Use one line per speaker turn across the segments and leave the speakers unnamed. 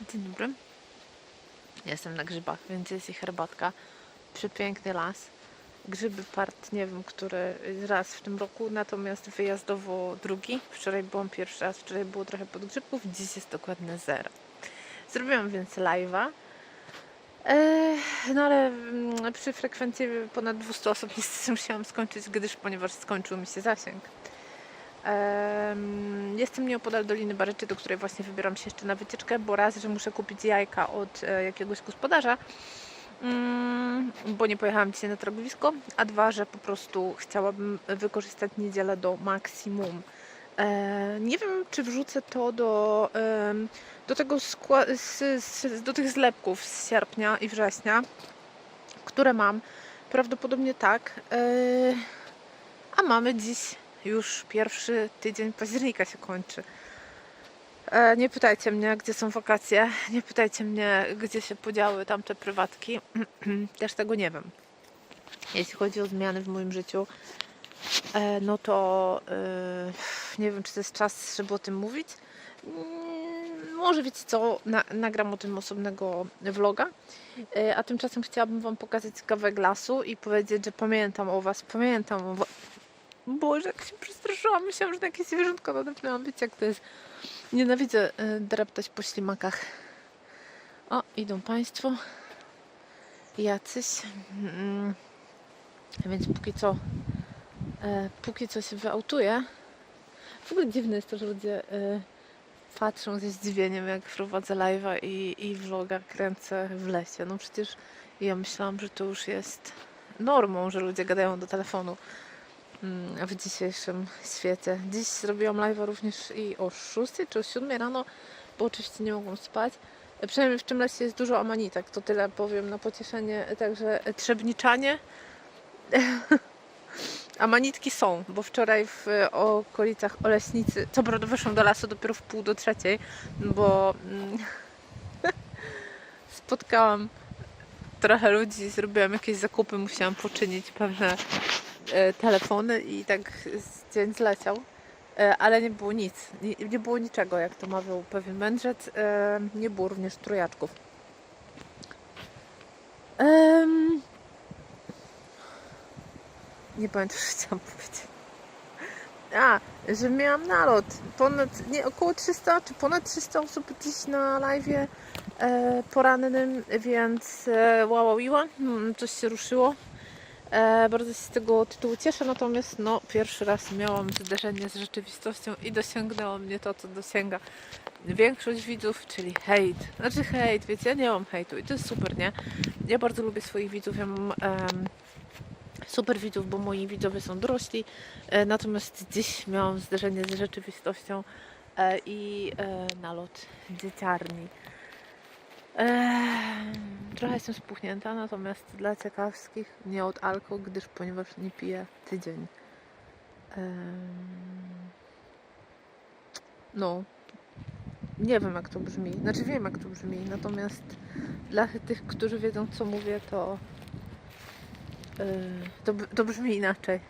Dzień dobry. Jestem na grzybach, więc jest ich herbatka. Przepiękny las. Grzyby part, nie wiem, który raz w tym roku, natomiast wyjazdowo drugi. Wczoraj byłam pierwszy raz, wczoraj było trochę podgrzybków, dziś jest dokładnie zero. Zrobiłam więc live'a. Eee, No ale mm, przy frekwencji ponad 200 osób niestety musiałam skończyć, gdyż ponieważ skończył mi się zasięg. Em, Jestem nieopodal Doliny Baryczy, do której właśnie wybieram się jeszcze na wycieczkę, bo raz, że muszę kupić jajka od e, jakiegoś gospodarza, mm, bo nie pojechałam dzisiaj na targowisko, a dwa, że po prostu chciałabym wykorzystać niedzielę do maksimum. E, Nie wiem, czy wrzucę to do, do tego z, z, do tych zlepków z sierpnia i września, które mam. Prawdopodobnie tak. E, A mamy dziś już pierwszy tydzień października się kończy. E, Nie pytajcie mnie, gdzie są wakacje. Nie pytajcie mnie, gdzie się podziały tamte prywatki. Też tego nie wiem. Jeśli chodzi o zmiany w moim życiu, e, no to e, nie wiem, czy to jest czas, żeby o tym mówić. Mm, Może wiecie co, na, nagram o tym osobnego vloga. A tymczasem chciałabym Wam pokazać kawałek lasu i powiedzieć, że pamiętam o Was, pamiętam o. Boże, jak się przestraszyłam, myślałam, że na jakieś zwierzątko nadepnęłam. Wiecie jak to jest. Nienawidzę y, dreptać po ślimakach. O, idą Państwo. Jacyś. Mm. Więc póki co e, póki co się wyautuje. W ogóle dziwne jest to, że ludzie e, patrzą ze zdziwieniem, jak prowadzę live'a i, i vloga kręcę w lesie. No przecież ja myślałam, że to już jest normą, że ludzie gadają do telefonu w dzisiejszym świecie. Dziś zrobiłam live'a również i o 6 czy o 7 rano, bo oczywiście nie mogłam spać. Przynajmniej w czym lesie jest dużo amanitek, to tyle powiem na pocieszenie. Także trzebniczanie. Amanitki są, bo wczoraj w okolicach Oleśnicy, co prawda wyszłam do lasu dopiero w pół do trzeciej, bo mm, spotkałam trochę ludzi, zrobiłam jakieś zakupy, musiałam poczynić pewne e, telefony i tak dzień zleciał. E, Ale nie było nic, nie, nie było niczego, jak to mawiał pewien mędrzec. E, Nie było również trojaczków. Em, Nie pamiętam, co chciałam powiedzieć. A, że miałam nalot. Ponad, nie, około 300 czy ponad 300 osób dziś na live e, porannym, więc e, wow, wow, wow, mm, coś się ruszyło. E, bardzo się z tego tytułu cieszę, natomiast no, pierwszy raz miałam zderzenie z rzeczywistością i dosięgnęło mnie to, co dosięga większość widzów, czyli hejt. Znaczy hejt, wiecie, ja nie mam hejtu i to jest super, nie? Ja bardzo lubię swoich widzów, ja mam super widzów, bo moi widzowie są dorośli, e, natomiast dziś miałam zderzenie z rzeczywistością e, i e, nalot dzieciarni. Eee, trochę jestem spuchnięta, natomiast dla ciekawskich nie od alko, gdyż ponieważ nie piję tydzień. No, nie wiem jak to brzmi. Znaczy wiem jak to brzmi, natomiast dla tych, którzy wiedzą co mówię, to e, to, to brzmi inaczej.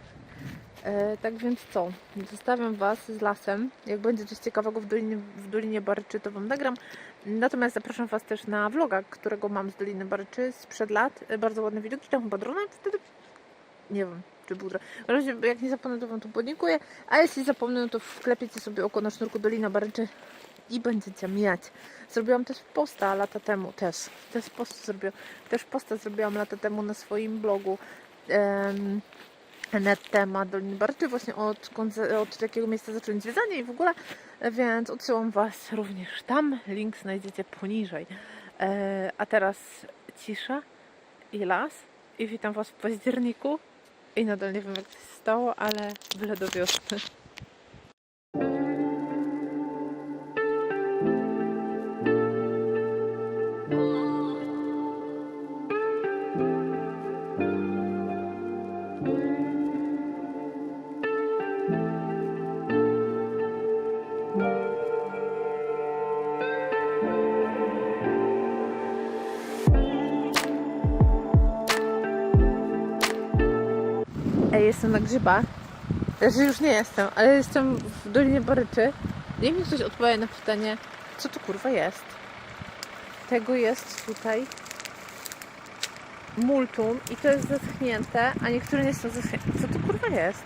E, tak więc co? Zostawiam Was z lasem. Jak będzie coś ciekawego w Dolinie, w Dolinie Baryczy, to Wam nagram. Natomiast zapraszam Was też na vloga, którego mam z Doliny Baryczy sprzed lat. E, Bardzo ładne widoki, tam chyba dronem wtedy... Nie wiem, czy był dron. W razie, jak nie zapomnę, to Wam to podziękuję. A jeśli zapomnę, to wklepiecie sobie oko na sznurku Dolina Baryczy i będziecie mijać. Zrobiłam też posta lata temu, też. Też post zrobiłam. Też posta zrobiłam lata temu na swoim blogu. Em, na temat Doliny Baryczy, właśnie za- od jakiego miejsca zacząłem zwiedzanie i w ogóle, więc odsyłam Was również tam. Link znajdziecie poniżej. E, a teraz cisza i las i witam Was w październiku i nadal nie wiem jak to się stało, ale byle do wiosny. Jestem na grzybach. Znaczy już nie jestem, ale jestem w Dolinie Baryczy. Niech mi ktoś odpowie na pytanie, co to kurwa jest. tego jest tutaj multum i to jest zeschnięte, a niektóre nie są zeschnięte. Co to kurwa jest?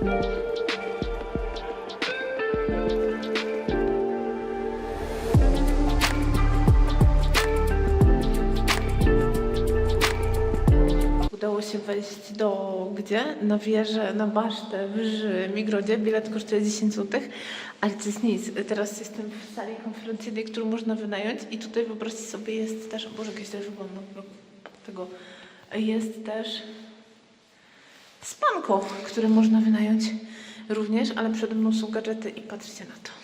Udało się wejść do gdzie? Na wieżę, na basztę w Migrodzie. Bilet kosztuje 10 zł, ale to jest nic. Teraz jestem w sali konferencyjnej, którą można wynająć i tutaj wyobraźcie sobie jest też, Boże, jakieś też wygląda tego. Jest też spanko, które można wynająć również, ale przede mną są gadżety i patrzcie na to.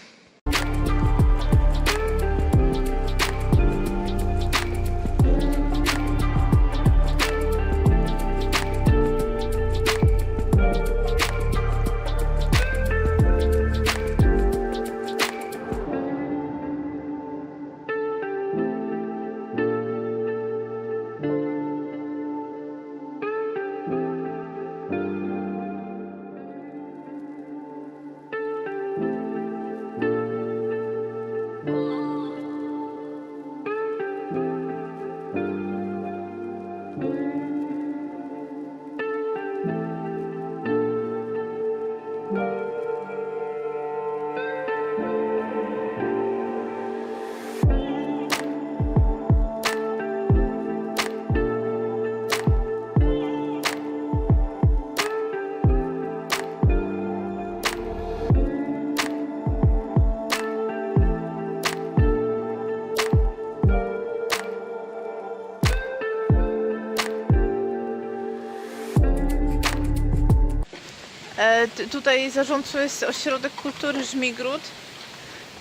Tutaj zarządcą jest Ośrodek Kultury Żmigród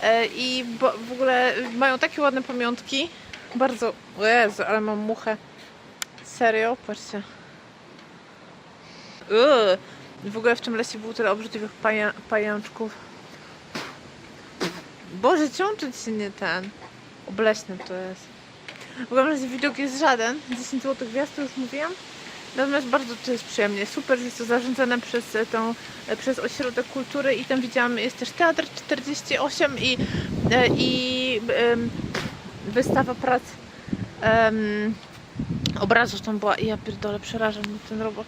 e, i w ogóle mają takie ładne pamiątki. Bardzo, Jezu, ale mam muchę. Serio? Patrzcie. Uuu. W ogóle w tym lesie było tyle obrzydliwych paja, pajączków. Boże, ciączyć się nie ten. Obleśny to jest. W razie widok jest żaden. 10 zł gwiazd, to już mówiłam. Natomiast bardzo to jest przyjemnie. Super, jest to zarządzane przez e, tą, e, przez Ośrodek Kultury i tam widziałam, jest też Teatr 48 i, e, i wystawa prac em, obrazów tam była i ja pierdolę, przeraża mnie ten robak.